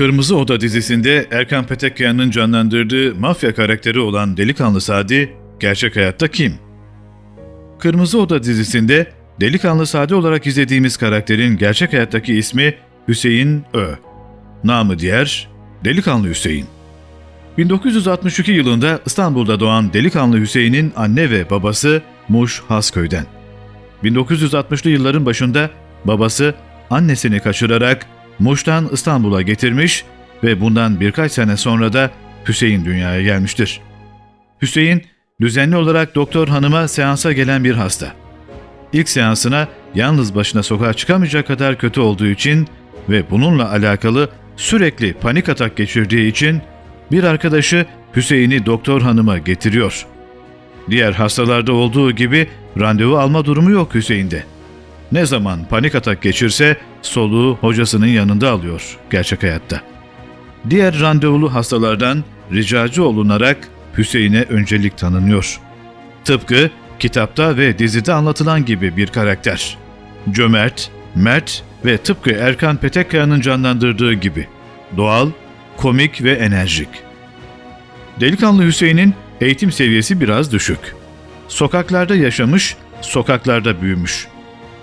Kırmızı Oda dizisinde Erkan Petekkaya'nın canlandırdığı mafya karakteri olan Delikanlı Sadi, gerçek hayatta kim? Kırmızı Oda dizisinde Delikanlı Sadi olarak izlediğimiz karakterin gerçek hayattaki ismi Hüseyin Ö. Namı diğer Delikanlı Hüseyin. 1962 yılında İstanbul'da doğan Delikanlı Hüseyin'in anne ve babası Muş Hasköy'den. 1960'lı yılların başında babası annesini kaçırarak Muş'tan İstanbul'a getirmiş ve bundan birkaç sene sonra da Hüseyin dünyaya gelmiştir. Hüseyin düzenli olarak doktor hanıma seansa gelen bir hasta. İlk seansına yalnız başına sokağa çıkamayacak kadar kötü olduğu için ve bununla alakalı sürekli panik atak geçirdiği için bir arkadaşı Hüseyin'i doktor hanıma getiriyor. Diğer hastalarda olduğu gibi randevu alma durumu yok Hüseyin'de. Ne zaman panik atak geçirse soluğu hocasının yanında alıyor gerçek hayatta. Diğer randevulu hastalardan ricacı olunarak Hüseyin'e öncelik tanınıyor. Tıpkı kitapta ve dizide anlatılan gibi bir karakter. Cömert, mert ve tıpkı Erkan Petekkaya'nın canlandırdığı gibi doğal, komik ve enerjik. Delikanlı Hüseyin'in eğitim seviyesi biraz düşük. Sokaklarda yaşamış, sokaklarda büyümüş.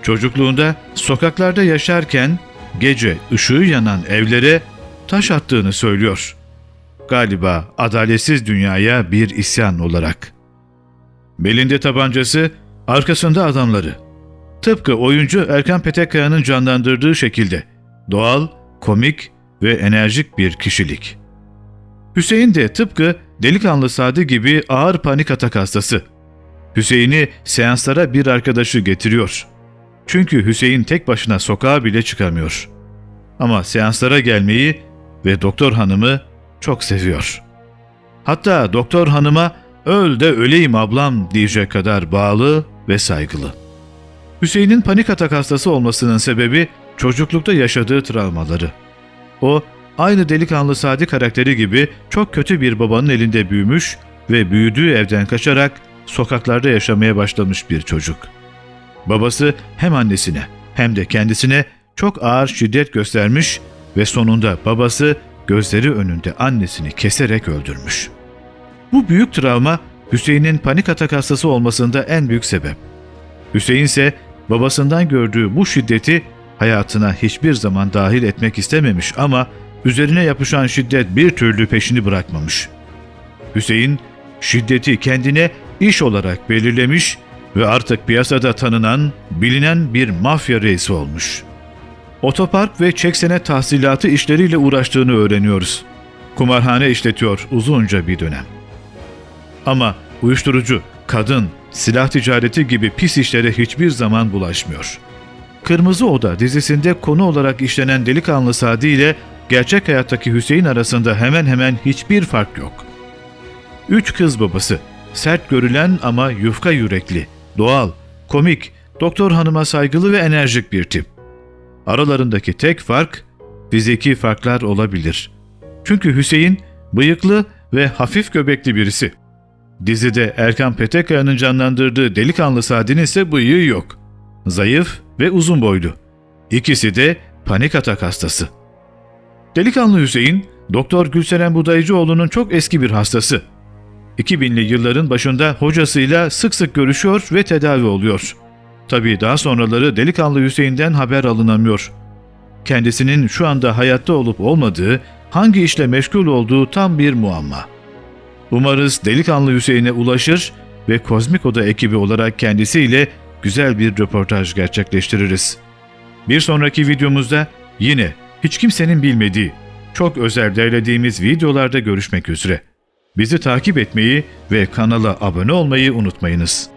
Çocukluğunda sokaklarda yaşarken gece ışığı yanan evlere taş attığını söylüyor. Galiba adaletsiz dünyaya bir isyan olarak. Belinde tabancası, arkasında adamları. Tıpkı oyuncu Erkan Petekkaya'nın canlandırdığı şekilde doğal, komik ve enerjik bir kişilik. Hüseyin de tıpkı delikanlı Sadi gibi ağır panik atak hastası. Hüseyin'i seanslara bir arkadaşı getiriyor. Çünkü Hüseyin tek başına sokağa bile çıkamıyor. Ama seanslara gelmeyi ve doktor hanımı çok seviyor. Hatta doktor hanıma öl de öleyim ablam diyecek kadar bağlı ve saygılı. Hüseyin'in panik atak hastası olmasının sebebi çocuklukta yaşadığı travmaları. O, aynı delikanlı Sadi karakteri gibi çok kötü bir babanın elinde büyümüş ve büyüdüğü evden kaçarak sokaklarda yaşamaya başlamış bir çocuk. Babası hem annesine hem de kendisine çok ağır şiddet göstermiş ve sonunda babası gözleri önünde annesini keserek öldürmüş. Bu büyük travma Hüseyin'in panik atak hastası olmasında en büyük sebep. Hüseyin ise babasından gördüğü bu şiddeti hayatına hiçbir zaman dahil etmek istememiş ama üzerine yapışan şiddet bir türlü peşini bırakmamış. Hüseyin şiddeti kendine iş olarak belirlemiş ve artık piyasada tanınan, bilinen bir mafya reisi olmuş. Otopark ve çeksene tahsilatı işleriyle uğraştığını öğreniyoruz. Kumarhane işletiyor uzunca bir dönem. Ama uyuşturucu, kadın, silah ticareti gibi pis işlere hiçbir zaman bulaşmıyor. Kırmızı Oda dizisinde konu olarak işlenen delikanlı Sadi ile gerçek hayattaki Hüseyin arasında hemen hemen hiçbir fark yok. Üç kız babası, sert görülen ama yufka yürekli, doğal, komik, doktor hanıma saygılı ve enerjik bir tip. Aralarındaki tek fark fiziki farklar olabilir. Çünkü Hüseyin bıyıklı ve hafif göbekli birisi. Dizide Erkan Petekkaya'nın canlandırdığı delikanlı Sadi'nin ise bıyığı yok. Zayıf ve uzun boylu. İkisi de panik atak hastası. Delikanlı Hüseyin, Doktor Gülseren Budayıcıoğlu'nun çok eski bir hastası. 2000'li yılların başında hocasıyla sık sık görüşüyor ve tedavi oluyor. Tabii daha sonraları Delikanlı Hüseyin'den haber alınamıyor. Kendisinin şu anda hayatta olup olmadığı, hangi işle meşgul olduğu tam bir muamma. Umarız Delikanlı Hüseyin'e ulaşır ve Kozmik Oda ekibi olarak kendisiyle güzel bir röportaj gerçekleştiririz. Bir sonraki videomuzda yine hiç kimsenin bilmediği, çok özel derlediğimiz videolarda görüşmek üzere. Bizi takip etmeyi ve kanala abone olmayı unutmayınız.